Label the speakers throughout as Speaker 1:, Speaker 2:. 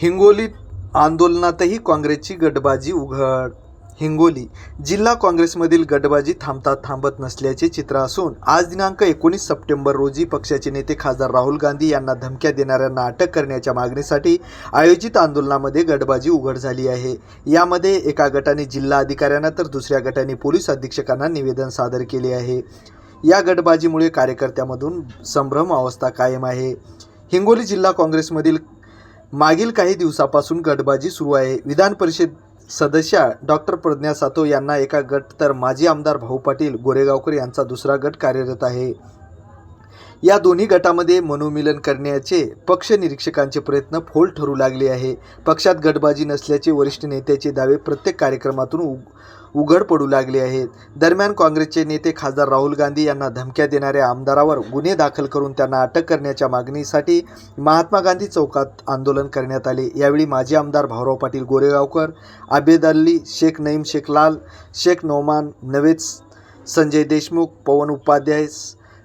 Speaker 1: हिंगोलीत आंदोलनातही काँग्रेसची गटबाजी उघड. हिंगोली जिल्हा काँग्रेसमधील गटबाजी थांबता थांबत नसल्याचे चित्र असून आज दिनांक एकोणीस सप्टेंबर रोजी पक्षाचे नेते खासदार राहुल गांधी यांना धमक्या देणाऱ्यांना अटक करण्याच्या मागणीसाठी आयोजित आंदोलनामध्ये गटबाजी उघड झाली आहे. यामध्ये एका गटाने जिल्हा अधिकाऱ्यांना तर दुसऱ्या गटाने पोलीस अधीक्षकांना निवेदन सादर केले आहे. या गटबाजीमुळे कार्यकर्त्यामधून संभ्रम अवस्था कायम आहे. हिंगोली जिल्हा काँग्रेसमधील मागील काही दिवसापासून गटबाजी सुरू आहे. विधान परिषद सदस्या डॉक्टर प्रज्ञा सातो यांना एका गट तर माजी आमदार भाऊ पाटील गोरेगावकर यांचा दुसरा गट कार्यरत आहे. या दोन्ही गटामध्ये मनोमिलन करण्याचे पक्ष निरीक्षकांचे प्रयत्न फोल ठरू लागले आहे. पक्षात गटबाजी नसल्याचे वरिष्ठ नेत्याचे दावे प्रत्येक कार्यक्रमातून उग उघड पडू लागले आहेत. दरम्यान काँग्रेसचे नेते खासदार राहुल गांधी यांना धमक्या देणाऱ्या आमदारावर गुन्हे दाखल करून त्यांना अटक करण्याच्या मागणीसाठी महात्मा गांधी चौकात आंदोलन करण्यात आले. यावेळी माजी आमदार भाऊराव पाटील गोरेगावकर आबेद अल्ली शेख नईम शेख लाल शेख नोमान नवेद संजय देशमुख पवन उपाध्याय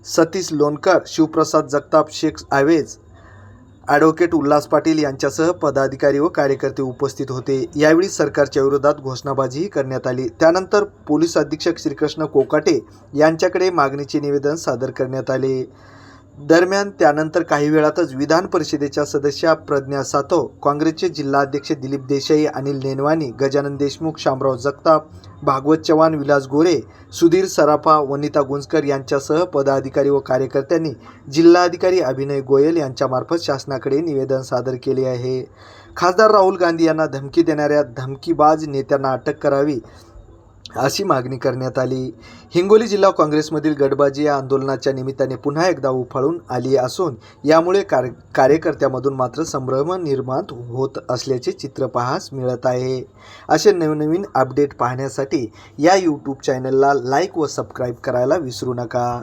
Speaker 1: सतीश लोणकर शिवप्रसाद जगताप शेख आवेज ॲडव्होकेट उल्हास पाटील यांच्यासह पदाधिकारी व कार्यकर्ते उपस्थित होते. यावेळी सरकारच्या विरोधात घोषणाबाजीही करण्यात आली. त्यानंतर पोलीस अधीक्षक श्रीकृष्ण कोकाटे यांच्याकडे मागणीचे निवेदन सादर करण्यात आले. दरम्यान त्यानंतर काही वेळातच विधान परिषदेच्या सदस्या प्रज्ञा सातव काँग्रेसचे जिल्हाध्यक्ष दिलीप देसाई अनिल नेनवानी गजानन देशमुख शामराव जगताप भागवत चव्हाण विलास गोरे सुधीर सराफा वनिता गुंजकर यांच्यासह पदाधिकारी व कार्यकर्त्यांनी जिल्हाधिकारी अभिनय गोयल यांच्यामार्फत शासनाकडे निवेदन सादर केले आहे. खासदार राहुल गांधी यांना धमकी देणाऱ्या धमकीबाज नेत्यांना अटक करावी अशी मागणी करण्यात आली. हिंगोली जिल्हा काँग्रेसमधील गटबाजी या आंदोलनाच्या निमित्ताने पुन्हा एकदा उफाळून आली असून यामुळे कार कार्यकर्त्यामधून मात्र संभ्रम निर्माण होत असल्याचे चित्र पाहास मिळत आहे. असे नवनवीन अपडेट पाहण्यासाठी या यूट्यूब चॅनलला लाईक व सबस्क्राईब करायला विसरू नका.